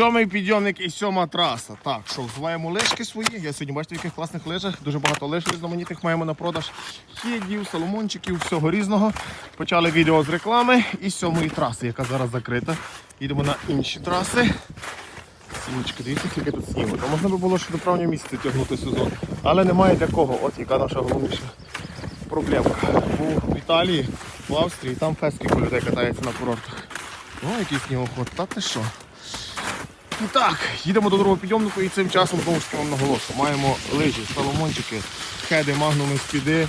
Сьомий підйомник і сьома траса. Так, що, взуваємо лижки свої. Я сьогодні бачите, яких класних лижах. Дуже багато лиж різноманітних маємо на продаж. Хідів, соломончиків, всього різного. Почали відео з реклами і сьомої траси, яка зараз закрита. Їдемо на інші траси. Сіночки, дивіться, скільки тут снігу. То можна би було ще до травня місяця тягнути сезон. Але немає для кого. От яка наша головніша проблемка. Був в Італії, в Австрії, там фест скільки людей катається на курортах. Ну, який снігоход, та ти що? І так, їдемо до другого підйомнику і цим часом знову ж таки вам наголошу. Маємо лижі, соломончики, хеди, магнуми, спіди, е,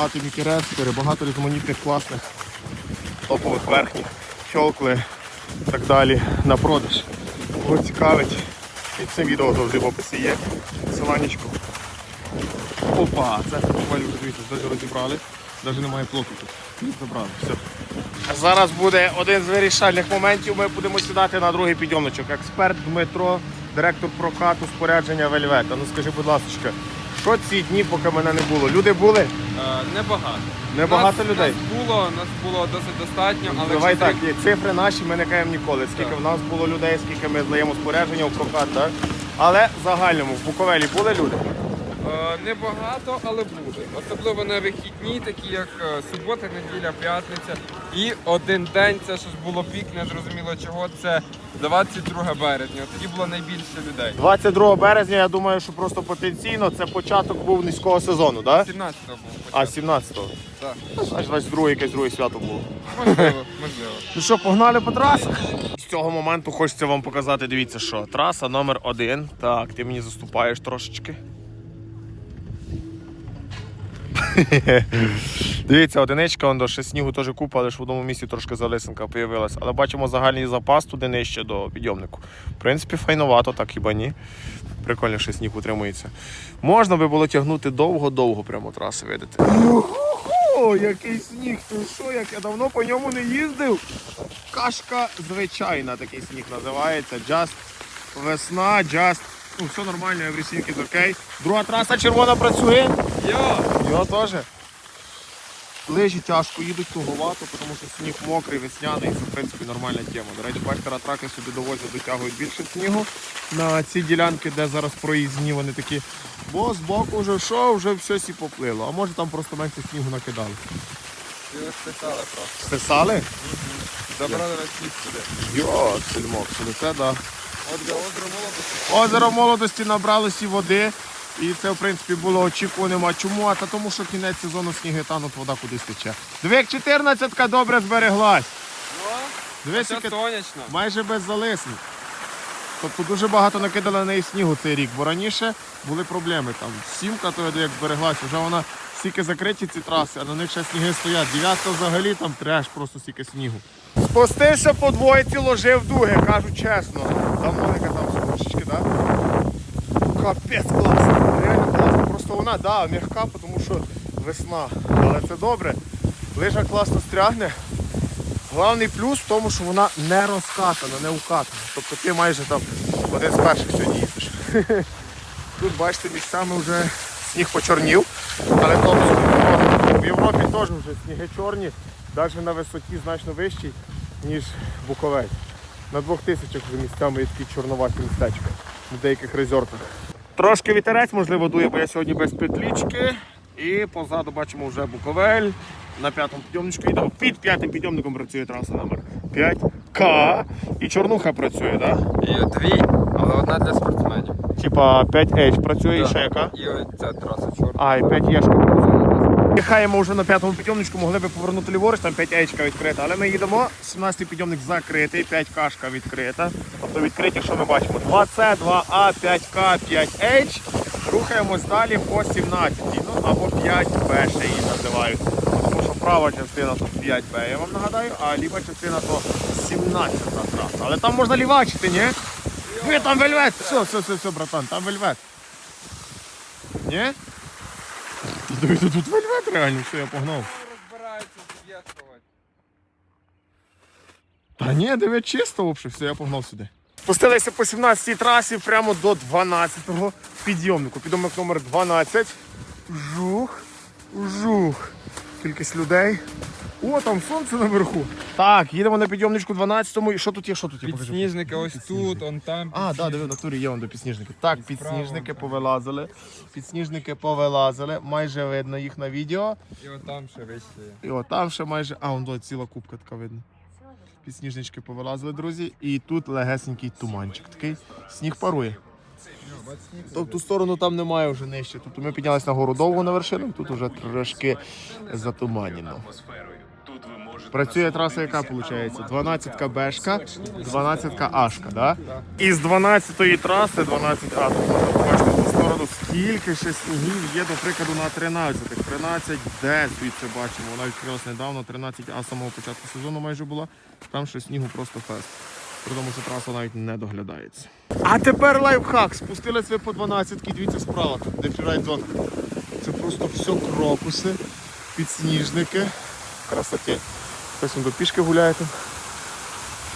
атоміки, рестери, багато різноманітних класних топових верхніх, щолкли і так далі на продаж. Кого цікавить, під цим відео завжди в описі є. Посиланнячко. Опа, це вже дивіться, навіть розібрали. Навіть немає плоту тут. Забрали, все. Зараз буде один з вирішальних моментів. Ми будемо сідати на другий підйомничок. Експерт Дмитро, директор прокату спорядження Вельвета. Ну скажи, будь ласка, що ці дні, поки мене не було? Люди були? Е, Небагато. Небагато нас, людей? Нас було, нас було досить достатньо, але Давай якщо так, цифри наші ми не кажемо ніколи. Скільки Так. в нас було людей, скільки ми здаємо спорядження у прокат, так? Але в загальному в Буковелі були люди. Е, Небагато, але буде. Особливо на вихідні, такі як е, субота, неділя, п'ятниця. І один день, це щось було пік, не зрозуміло чого. Це 22 березня. Тоді було найбільше людей. 22 березня, я думаю, що просто потенційно це початок був низького сезону, так? 17-го був А, 17-го. Так. Значить, 22 якесь друге свято було. Можливо, можливо. Ну що, погнали по трасах? З цього моменту хочеться вам показати, дивіться, що траса номер один. Так, ти мені заступаєш трошечки. Дивіться, одиничка, до ще снігу теж купа, але ж в одному місці трошки залисинка появилась. Але бачимо загальний запас туди нижче до підйомнику. В принципі, файновато, так хіба ні. Прикольно, що сніг утримується. Можна би було тягнути довго-довго прямо траси, видите. О, який сніг, ти що, як я давно по ньому не їздив. Кашка звичайна, такий сніг називається. Just весна, just. Ну, все нормально, everything is окей. Друга траса червона працює. Йо! Його теж. Лижі тяжко їдуть туговато, тому що сніг мокрий, весняний, це в принципі нормальна тема. До речі, бачите, ратраки сюди довозять, дотягують більше снігу на ці ділянки, де зараз проїзні, вони такі. Бо збоку вже що, вже все сі поплило. А може там просто менше снігу накидали. Його списали просто. Стисали? Забрали на світ сюди. Йо, сельмок, це да. Озеро молодості. Озеро молодості набралося води. І це, в принципі, було очікуваним. А чому? А та тому, що кінець сезону сніги тануть, вода кудись тече. Диви, як 14 добре збереглась. Ну, Дивись, це яке сонячно. майже без залисень. Тобто дуже багато накидали на неї снігу цей рік, бо раніше були проблеми. Там сімка, то як збереглась, вже вона стільки закриті ці траси, а на них ще сніги стоять. Дев'ятка взагалі там треш, просто стільки снігу. Спустився по двойці, ложив дуги, кажу чесно. Давно не катався трошечки, так? Капець класно, реально класно. Просто вона, да, м'яка, тому що весна. Але це добре. Лижа класно стрягне. Головний плюс в тому, що вона не розкатана, не укатана. Тобто ти майже там один з перших сьогодні їздиш. Тут бачите, місцями вже сніг почорнів, але в Європі теж вже сніги чорні, навіть на висоті значно вищій, ніж Буковель. На двох тисячах вже місцями є такі чорноваті містечка в деяких резортах. Трошки вітерець, можливо, дує, бо я сьогодні без петлічки. І позаду бачимо вже Буковель. На п'ятому підйомничку йдемо. Під п'ятим підйомником працює траса номер 5К. І чорнуха працює, так? І дві, але одна для спортсменів. Типа 5H працює і ще яка? І оця траса чорна. А, і 5 єшка працює. Їхаємо вже на п'ятому підйомничку, могли би повернути ліворуч, там 5 ечка відкрита, але ми їдемо, 17-й підйомник закритий, 5 кашка відкрита. Тобто відкриті, що ми бачимо? 2С, 2А, 5К, 5H. Рухаємось далі по 17-й, ну або 5Б ще її називають. Тому що права частина то 5Б, я вам нагадаю, а ліва частина то 17-та траса. Але там можна лівачити, ні? Ви там вельвет! Все, все, все, все, братан, там вельвет. Ні? Дивіться, тут вельвет реально, все, я погнав. Розбираються з'єднувати. Та ні, диви чисто взагалі, все, я погнав сюди. Спустилися по 17-й трасі прямо до 12-го підйомнику. Підйомник номер 12. Жух, жух. Кількість людей О, там сонце наверху. Так, їдемо на підйомничку 12-му. І що тут є? Що тут є? Покажи. Підсніжники ось тут, он там. А, да, диви, в натурі є вон до підсніжники. Так, підсніжники повилазили. Підсніжники повилазили. Майже видно їх на відео. І от там ще вище. є. І от там ще майже. А, вон до ціла кубка така видно. Підсніжнички повилазили, друзі. І тут легесенький туманчик. Такий сніг парує. То в ту сторону там немає вже нижче. Тобто ми піднялися на гору довго на вершину, тут вже трошки затуманено. Працює траса, яка виходить? 12-ка Бешка, 12-ка Ашка, да? Із 12-ї траси 12 А. Тут можна побачити ту сторону, скільки ще снігів є, до прикладу, на 13 -х. 13 Д звідси бачимо. Вона відкрилась недавно, 13 А з самого початку сезону майже була. Там ще снігу просто фест. При тому, що траса навіть не доглядається. А тепер лайфхак. Спустились ви по 12-ки, дивіться справа, де фрірайд-зона. Це просто все крокуси, підсніжники. Красоті. Хтось до пішки гуляє там.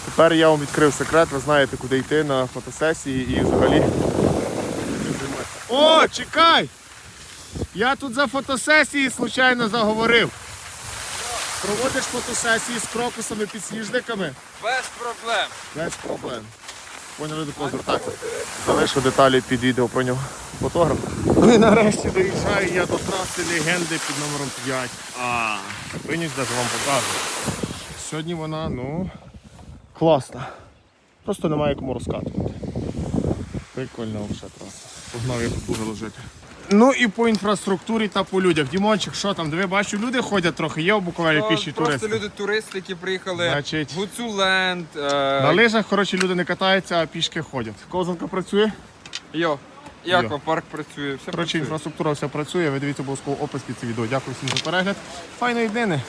Тепер я вам відкрив секрет, ви знаєте, куди йти на фотосесії і взагалі. О, чекай! Я тут за фотосесії случайно заговорив. Проводиш фотосесії з крокусами, підсніжниками. Без проблем. Без проблем. Поняли до кого звертатися. Залишу деталі під відео про нього. Фотограф. Ну і нарешті доїжджаю я до траси легенди під номером 5. А, виніс даже вам покажу. Сьогодні вона, ну, класна. Просто немає кому розкатувати. Прикольна взагалі траса. Познав, я дуже ложити. Ну і по інфраструктурі та по людях. Дімончик, що там? Диви, бачу, люди ходять трохи, є в Буковелі То піші Просто туристи. люди туристи, які приїхали Значить, Гуцуленд. Гуцуленд. На Е... лижах, коротше, люди не катаються, а пішки ходять. Козанка працює. Йо. І парк працює, все Коротше, працює. інфраструктура все працює. Ви дивіться обов'язково опис під це відео. Дякую всім за перегляд. Файної днини.